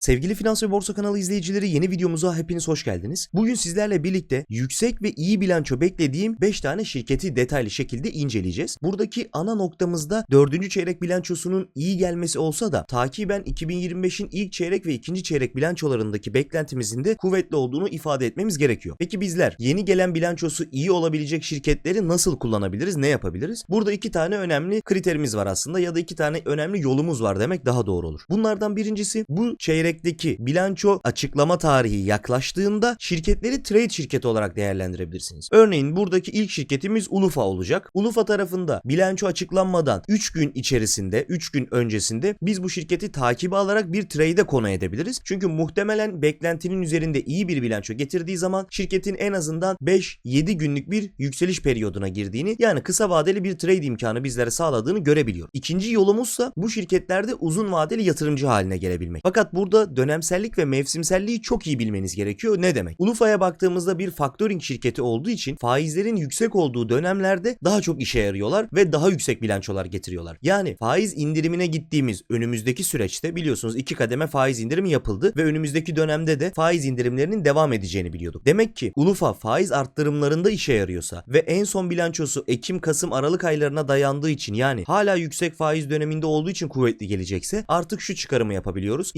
Sevgili Finans ve Borsa kanalı izleyicileri yeni videomuza hepiniz hoş geldiniz. Bugün sizlerle birlikte yüksek ve iyi bilanço beklediğim 5 tane şirketi detaylı şekilde inceleyeceğiz. Buradaki ana noktamızda 4. çeyrek bilançosunun iyi gelmesi olsa da takiben 2025'in ilk çeyrek ve ikinci çeyrek bilançolarındaki beklentimizin de kuvvetli olduğunu ifade etmemiz gerekiyor. Peki bizler yeni gelen bilançosu iyi olabilecek şirketleri nasıl kullanabiliriz, ne yapabiliriz? Burada iki tane önemli kriterimiz var aslında ya da iki tane önemli yolumuz var demek daha doğru olur. Bunlardan birincisi bu çeyrekteki bilanço açıklama tarihi yaklaştığında şirketleri trade şirketi olarak değerlendirebilirsiniz. Örneğin buradaki ilk şirketimiz Ulufa olacak. Ulufa tarafında bilanço açıklanmadan 3 gün içerisinde, 3 gün öncesinde biz bu şirketi takibe alarak bir trade'e konu edebiliriz. Çünkü muhtemelen beklentinin üzerinde iyi bir bilanço getirdiği zaman şirketin en azından 5-7 günlük bir yükseliş periyoduna girdiğini yani kısa vadeli bir trade imkanı bizlere sağladığını görebiliyoruz. İkinci yolumuzsa bu şirketlerde uzun vadeli yatırımcı haline gelebilmek. Fakat burada dönemsellik ve mevsimselliği çok iyi bilmeniz gerekiyor. Ne demek? Ulufa'ya baktığımızda bir factoring şirketi olduğu için faizlerin yüksek olduğu dönemlerde daha çok işe yarıyorlar ve daha yüksek bilançolar getiriyorlar. Yani faiz indirimine gittiğimiz önümüzdeki süreçte biliyorsunuz iki kademe faiz indirimi yapıldı ve önümüzdeki dönemde de faiz indirimlerinin devam edeceğini biliyorduk. Demek ki Ulufa faiz arttırımlarında işe yarıyorsa ve en son bilançosu Ekim, Kasım, Aralık aylarına dayandığı için yani hala yüksek faiz döneminde olduğu için kuvvetli gelecekse artık şu çıkarımı yapabiliyoruz.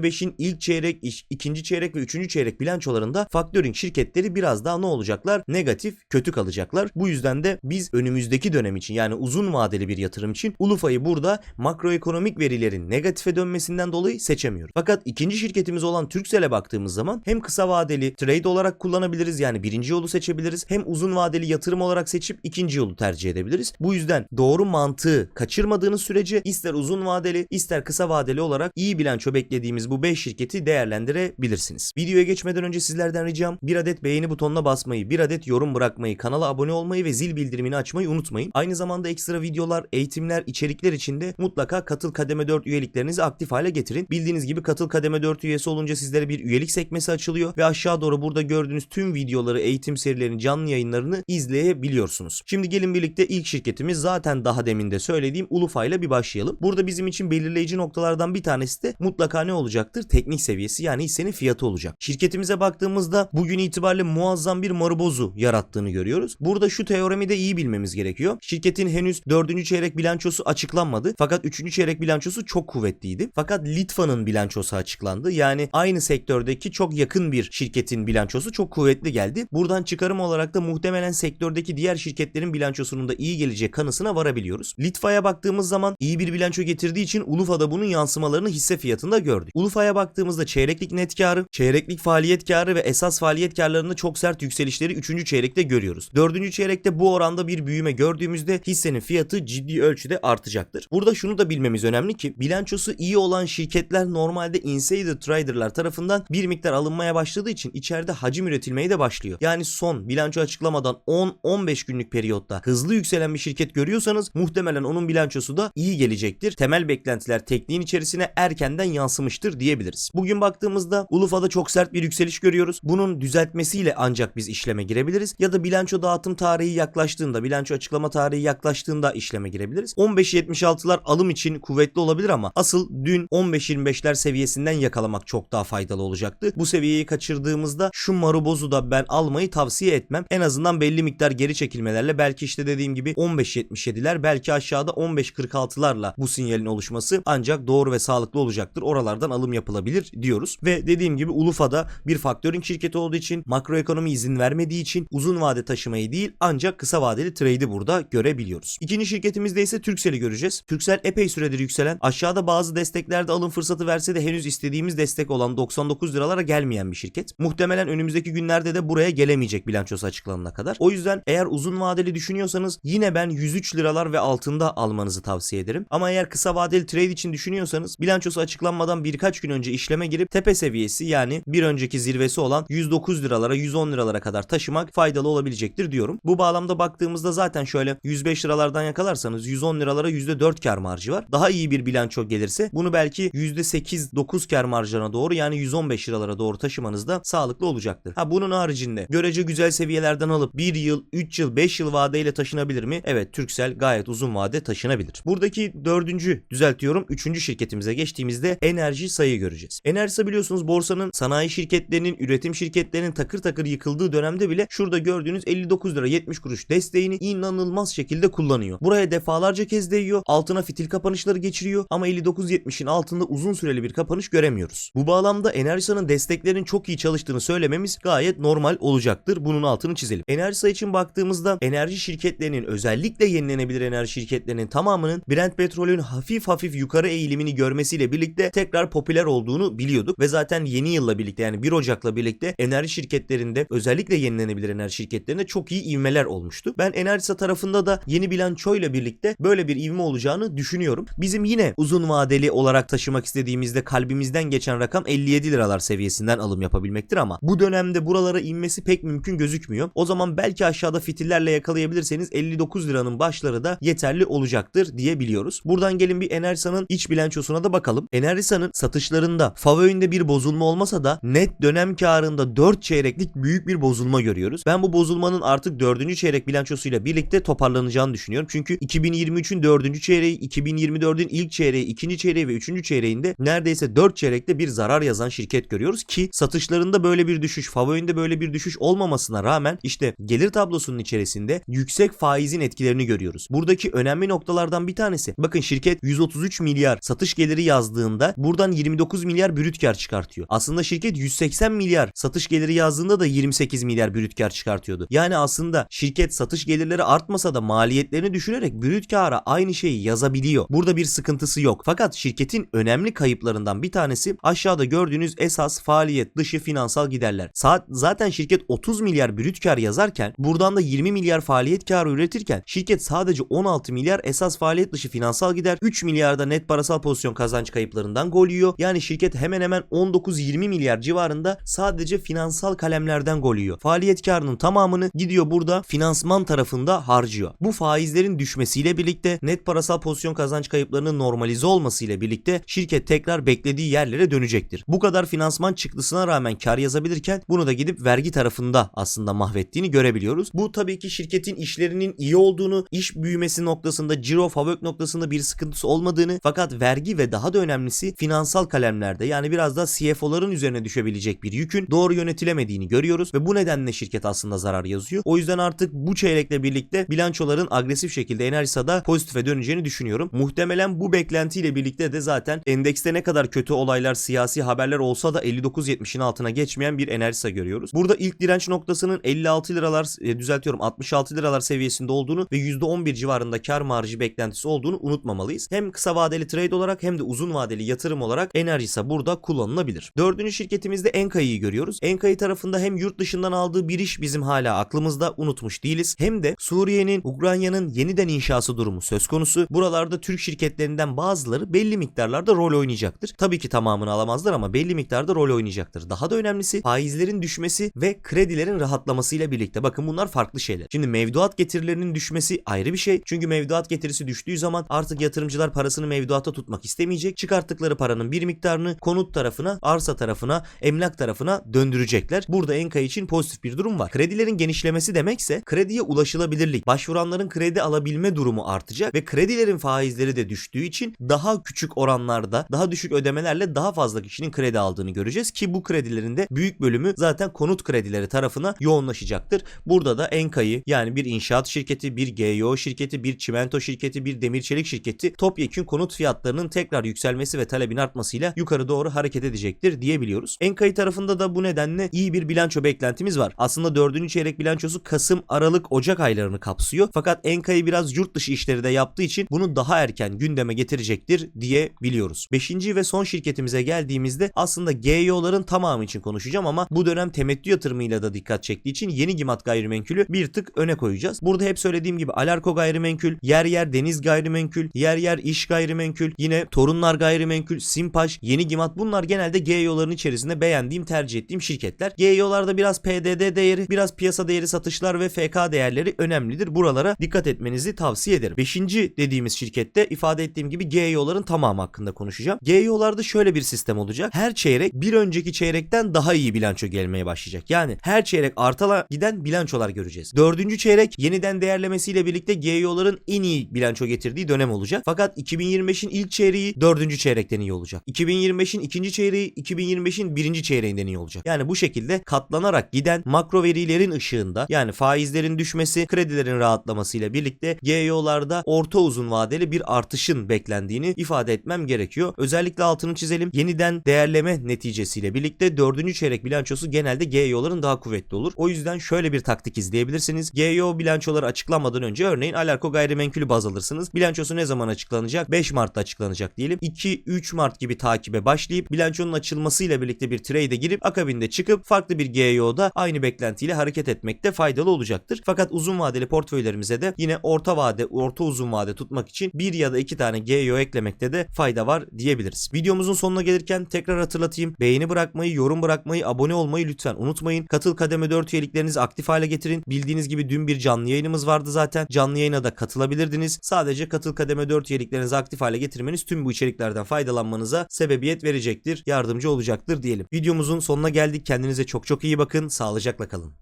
2025'in ilk çeyrek, ikinci çeyrek ve üçüncü çeyrek bilançolarında factoring şirketleri biraz daha ne olacaklar? Negatif, kötü kalacaklar. Bu yüzden de biz önümüzdeki dönem için yani uzun vadeli bir yatırım için Ulufa'yı burada makroekonomik verilerin negatife dönmesinden dolayı seçemiyoruz. Fakat ikinci şirketimiz olan Turkcell'e baktığımız zaman hem kısa vadeli trade olarak kullanabiliriz yani birinci yolu seçebiliriz hem uzun vadeli yatırım olarak seçip ikinci yolu tercih edebiliriz. Bu yüzden doğru mantığı kaçırmadığınız sürece ister uzun vadeli ister kısa vadeli olarak iyi bilanço beklediğimiz bu 5 şirketi değerlendirebilirsiniz. Videoya geçmeden önce sizlerden ricam bir adet beğeni butonuna basmayı, bir adet yorum bırakmayı, kanala abone olmayı ve zil bildirimini açmayı unutmayın. Aynı zamanda ekstra videolar, eğitimler, içerikler için de mutlaka Katıl Kademe 4 üyeliklerinizi aktif hale getirin. Bildiğiniz gibi Katıl Kademe 4 üyesi olunca sizlere bir üyelik sekmesi açılıyor ve aşağı doğru burada gördüğünüz tüm videoları, eğitim serilerini, canlı yayınlarını izleyebiliyorsunuz. Şimdi gelin birlikte ilk şirketimiz zaten daha demin de söylediğim Ulufa ile bir başlayalım. Burada bizim için belirleyici noktalardan bir tanesi de mutlaka ne olacaktır? Teknik seviyesi yani hissenin fiyatı olacak. Şirketimize baktığımızda bugün itibariyle muazzam bir marubozu yarattığını görüyoruz. Burada şu teoremi de iyi bilmemiz gerekiyor. Şirketin henüz 4. çeyrek bilançosu açıklanmadı. Fakat 3. çeyrek bilançosu çok kuvvetliydi. Fakat Litva'nın bilançosu açıklandı. Yani aynı sektördeki çok yakın bir şirketin bilançosu çok kuvvetli geldi. Buradan çıkarım olarak da muhtemelen sektördeki diğer şirketlerin bilançosunun da iyi geleceği kanısına varabiliyoruz. Litva'ya baktığımız zaman iyi bir bilanço getirdiği için Ulufa'da bunun yansımalarını hisse fiyatında gördük. Ulufa'ya baktığımızda çeyreklik net karı, çeyreklik faaliyet karı ve esas faaliyet karlarında çok sert yükselişleri 3. çeyrekte görüyoruz. 4. çeyrekte bu oranda bir büyüme gördüğümüzde hissenin fiyatı ciddi ölçüde artacaktır. Burada şunu da bilmemiz önemli ki bilançosu iyi olan şirketler normalde insider traderlar tarafından bir miktar alınmaya başladığı için içeride hacim üretilmeye de başlıyor. Yani son bilanço açıklamadan 10-15 günlük periyotta hızlı yükselen bir şirket görüyorsanız muhtemelen onun bilançosu da iyi gelecektir. Temel beklentiler tekniğin içerisine erkenden yansımıştır diyebiliriz. Bugün baktığımızda Ulufa'da çok sert bir yükseliş görüyoruz. Bunun düzeltmesiyle ancak biz işleme girebiliriz ya da bilanço dağıtım tarihi yaklaştığında, bilanço açıklama tarihi yaklaştığında işleme girebiliriz. 15.76'lar alım için kuvvetli olabilir ama asıl dün 15.25'ler seviyesinden yakalamak çok daha faydalı olacaktı. Bu seviyeyi kaçırdığımızda şu marubozu da ben almayı tavsiye etmem. En azından belli miktar geri çekilmelerle belki işte dediğim gibi 15.77'ler belki aşağıda 15.46'larla bu sinyalin oluşması ancak doğru ve sağlıklı olacaktır. Oralardan alım yapılabilir diyoruz. Ve dediğim gibi Ulufa'da bir factoring şirketi olduğu için makroekonomi izin vermediği için uzun vade taşımayı değil ancak kısa vadeli trade'i burada görebiliyoruz. İkinci şirketimizde ise Turkcell'i göreceğiz. Turkcell epey süredir yükselen aşağıda bazı desteklerde alım fırsatı verse de henüz istediğimiz destek olan 99 liralara gelmeyen bir şirket. Muhtemelen önümüzdeki günlerde de buraya gelemeyecek bilançosu açıklanana kadar. O yüzden eğer uzun vadeli düşünüyorsanız yine ben 103 liralar ve altında almanızı tavsiye ederim. Ama eğer kısa vadeli trade için düşünüyorsanız bilançosu açıklanmadan birkaç gün önce işleme girip tepe seviyesi yani bir önceki zirvesi olan 109 liralara 110 liralara kadar taşımak faydalı olabilecektir diyorum. Bu bağlamda baktığımızda zaten şöyle 105 liralardan yakalarsanız 110 liralara %4 kar marjı var. Daha iyi bir bilanço gelirse bunu belki %8-9 kar marjına doğru yani 115 liralara doğru taşımanız da sağlıklı olacaktır. Ha bunun haricinde görece güzel seviyelerden alıp 1 yıl, 3 yıl, 5 yıl vadeyle taşınabilir mi? Evet Turkcell gayet uzun vade taşınabilir. Buradaki dördüncü düzeltiyorum. Üçüncü şirketimize geçtiğimizde enerji Enerjisa'yı göreceğiz. Enerjisa biliyorsunuz borsanın sanayi şirketlerinin, üretim şirketlerinin takır takır yıkıldığı dönemde bile şurada gördüğünüz 59 lira 70 kuruş desteğini inanılmaz şekilde kullanıyor. Buraya defalarca kez değiyor. Altına fitil kapanışları geçiriyor ama 59.70'in altında uzun süreli bir kapanış göremiyoruz. Bu bağlamda Enerjisa'nın desteklerinin çok iyi çalıştığını söylememiz gayet normal olacaktır. Bunun altını çizelim. Enerjisa için baktığımızda enerji şirketlerinin özellikle yenilenebilir enerji şirketlerinin tamamının Brent petrolün hafif hafif yukarı eğilimini görmesiyle birlikte tekrar popüler olduğunu biliyorduk ve zaten yeni yılla birlikte yani 1 Ocak'la birlikte enerji şirketlerinde özellikle yenilenebilir enerji şirketlerinde çok iyi ivmeler olmuştu. Ben Enerjisa tarafında da yeni bilançoyla birlikte böyle bir ivme olacağını düşünüyorum. Bizim yine uzun vadeli olarak taşımak istediğimizde kalbimizden geçen rakam 57 liralar seviyesinden alım yapabilmektir ama bu dönemde buralara inmesi pek mümkün gözükmüyor. O zaman belki aşağıda fitillerle yakalayabilirseniz 59 liranın başları da yeterli olacaktır diyebiliyoruz. Buradan gelin bir Enerjisa'nın iç bilançosuna da bakalım. Enerjisa'nın satışlarında FAVÖ'ünde bir bozulma olmasa da net dönem karında 4 çeyreklik büyük bir bozulma görüyoruz. Ben bu bozulmanın artık 4. çeyrek bilançosuyla birlikte toparlanacağını düşünüyorum. Çünkü 2023'ün 4. çeyreği, 2024'ün ilk çeyreği, 2. çeyreği ve 3. çeyreğinde neredeyse 4 çeyrekte bir zarar yazan şirket görüyoruz ki satışlarında böyle bir düşüş, FAVÖ'ünde böyle bir düşüş olmamasına rağmen işte gelir tablosunun içerisinde yüksek faizin etkilerini görüyoruz. Buradaki önemli noktalardan bir tanesi. Bakın şirket 133 milyar satış geliri yazdığında buradan 29 milyar brüt kar çıkartıyor. Aslında şirket 180 milyar satış geliri yazdığında da 28 milyar brüt kar çıkartıyordu. Yani aslında şirket satış gelirleri artmasa da maliyetlerini düşürerek brüt kara aynı şeyi yazabiliyor. Burada bir sıkıntısı yok. Fakat şirketin önemli kayıplarından bir tanesi aşağıda gördüğünüz esas faaliyet dışı finansal giderler. Saat zaten şirket 30 milyar brüt kar yazarken buradan da 20 milyar faaliyet karı üretirken şirket sadece 16 milyar esas faaliyet dışı finansal gider 3 milyarda net parasal pozisyon kazanç kayıplarından gol yiyor. Yani şirket hemen hemen 19-20 milyar civarında sadece finansal kalemlerden gol yiyor. Faaliyet karının tamamını gidiyor burada finansman tarafında harcıyor. Bu faizlerin düşmesiyle birlikte net parasal pozisyon kazanç kayıplarının normalize olmasıyla birlikte şirket tekrar beklediği yerlere dönecektir. Bu kadar finansman çıktısına rağmen kar yazabilirken bunu da gidip vergi tarafında aslında mahvettiğini görebiliyoruz. Bu tabii ki şirketin işlerinin iyi olduğunu, iş büyümesi noktasında, ciro, favök noktasında bir sıkıntısı olmadığını fakat vergi ve daha da önemlisi finansal kalemlerde yani biraz da CFO'ların üzerine düşebilecek bir yükün doğru yönetilemediğini görüyoruz ve bu nedenle şirket aslında zarar yazıyor. O yüzden artık bu çeyrekle birlikte bilançoların agresif şekilde Enerjisa'da pozitife döneceğini düşünüyorum. Muhtemelen bu beklentiyle birlikte de zaten endekste ne kadar kötü olaylar, siyasi haberler olsa da 59.70'in altına geçmeyen bir Enerjisa görüyoruz. Burada ilk direnç noktasının 56 liralar e, düzeltiyorum 66 liralar seviyesinde olduğunu ve %11 civarında kar marjı beklentisi olduğunu unutmamalıyız. Hem kısa vadeli trade olarak hem de uzun vadeli yatırım olarak Enerjisa burada kullanılabilir. Dördüncü şirketimizde Enka'yı görüyoruz. Enka'yı tarafında hem yurt dışından aldığı bir iş bizim hala aklımızda unutmuş değiliz. Hem de Suriye'nin, Ukrayna'nın yeniden inşası durumu söz konusu. Buralarda Türk şirketlerinden bazıları belli miktarlarda rol oynayacaktır. Tabii ki tamamını alamazlar ama belli miktarda rol oynayacaktır. Daha da önemlisi faizlerin düşmesi ve kredilerin rahatlamasıyla birlikte. Bakın bunlar farklı şeyler. Şimdi mevduat getirilerinin düşmesi ayrı bir şey. Çünkü mevduat getirisi düştüğü zaman artık yatırımcılar parasını mevduata tutmak istemeyecek. Çıkarttıkları paranın bir miktarını konut tarafına, arsa tarafına, emlak tarafına döndürecekler. Burada Enka için pozitif bir durum var. Kredilerin genişlemesi demekse krediye ulaşılabilirlik, başvuranların kredi alabilme durumu artacak ve kredilerin faizleri de düştüğü için daha küçük oranlarda, daha düşük ödemelerle daha fazla kişinin kredi aldığını göreceğiz ki bu kredilerin de büyük bölümü zaten konut kredileri tarafına yoğunlaşacaktır. Burada da Enka'yı yani bir inşaat şirketi, bir GYO şirketi, bir çimento şirketi, bir demir çelik şirketi topyekün konut fiyatlarının tekrar yükselmesi ve talebin artmasıyla yukarı doğru hareket edecektir diyebiliyoruz. Enka'yı tarafında da bu nedenle iyi bir bilanço beklentimiz var. Aslında dördüncü çeyrek bilançosu Kasım, Aralık, Ocak aylarını kapsıyor. Fakat Enka'yı biraz yurt dışı işleri de yaptığı için bunu daha erken gündeme getirecektir diyebiliyoruz. Beşinci ve son şirketimize geldiğimizde aslında GYO'ların tamamı için konuşacağım ama bu dönem temettü yatırımıyla da dikkat çektiği için yeni Gimat gayrimenkulü bir tık öne koyacağız. Burada hep söylediğim gibi Alarko gayrimenkul, yer yer deniz gayrimenkul, yer yer iş gayrimenkul, yine Torunlar gayrimenkul, Simpaş, yeni Gimat bunlar genelde GYO'ların içerisinde beğendiğim tercih ettiğim şirketler. GYO'larda biraz PDD değeri, biraz piyasa değeri satışlar ve FK değerleri önemlidir. Buralara dikkat etmenizi tavsiye ederim. Beşinci dediğimiz şirkette ifade ettiğim gibi GYO'ların tamamı hakkında konuşacağım. GYO'larda şöyle bir sistem olacak. Her çeyrek bir önceki çeyrekten daha iyi bilanço gelmeye başlayacak. Yani her çeyrek artala giden bilançolar göreceğiz. Dördüncü çeyrek yeniden değerlemesiyle birlikte GYO'ların en iyi bilanço getirdiği dönem olacak. Fakat 2025'in ilk çeyreği dördüncü çeyrekten iyi olacak. 2025'in ikinci çeyreği 2025'in birinci çeyreğinden iyi olacak. Yani bu şekilde katlanarak giden makro verilerin ışığında yani faizlerin düşmesi, kredilerin rahatlamasıyla birlikte GEO'larda orta uzun vadeli bir artışın beklendiğini ifade etmem gerekiyor. Özellikle altını çizelim. Yeniden değerleme neticesiyle birlikte dördüncü çeyrek bilançosu genelde GEO'ların daha kuvvetli olur. O yüzden şöyle bir taktik izleyebilirsiniz. GEO bilançoları açıklanmadan önce örneğin Alarko gayrimenkulü baz alırsınız. Bilançosu ne zaman açıklanacak? 5 Mart'ta açıklanacak diyelim. 2-3 Mart gibi takibe başlayıp bilançonun açılmasıyla birlikte bir trade'e girip akabinde çıkıp farklı bir GEO'da aynı beklentiyle hareket etmekte faydalı olacaktır. Fakat uzun vadeli portföylerimize de yine orta vade, orta uzun vade tutmak için bir ya da iki tane GEO eklemekte de fayda var diyebiliriz. Videomuzun sonuna gelirken tekrar hatırlatayım. Beğeni bırakmayı, yorum bırakmayı, abone olmayı lütfen unutmayın. Katıl kademe 4 üyeliklerinizi aktif hale getirin. Bildiğiniz gibi dün bir canlı yayınımız vardı zaten. Canlı yayına da katılabilirdiniz. Sadece katıl kademe 4 üyeliklerinizi aktif hale getirmeniz tüm bu içeriklerden faydalanmanıza sebebiyet verecektir, yardımcı olacaktır diyelim. Videomuzun sonuna geldik. Kendinize çok çok iyi bakın. Sağlıcakla kalın.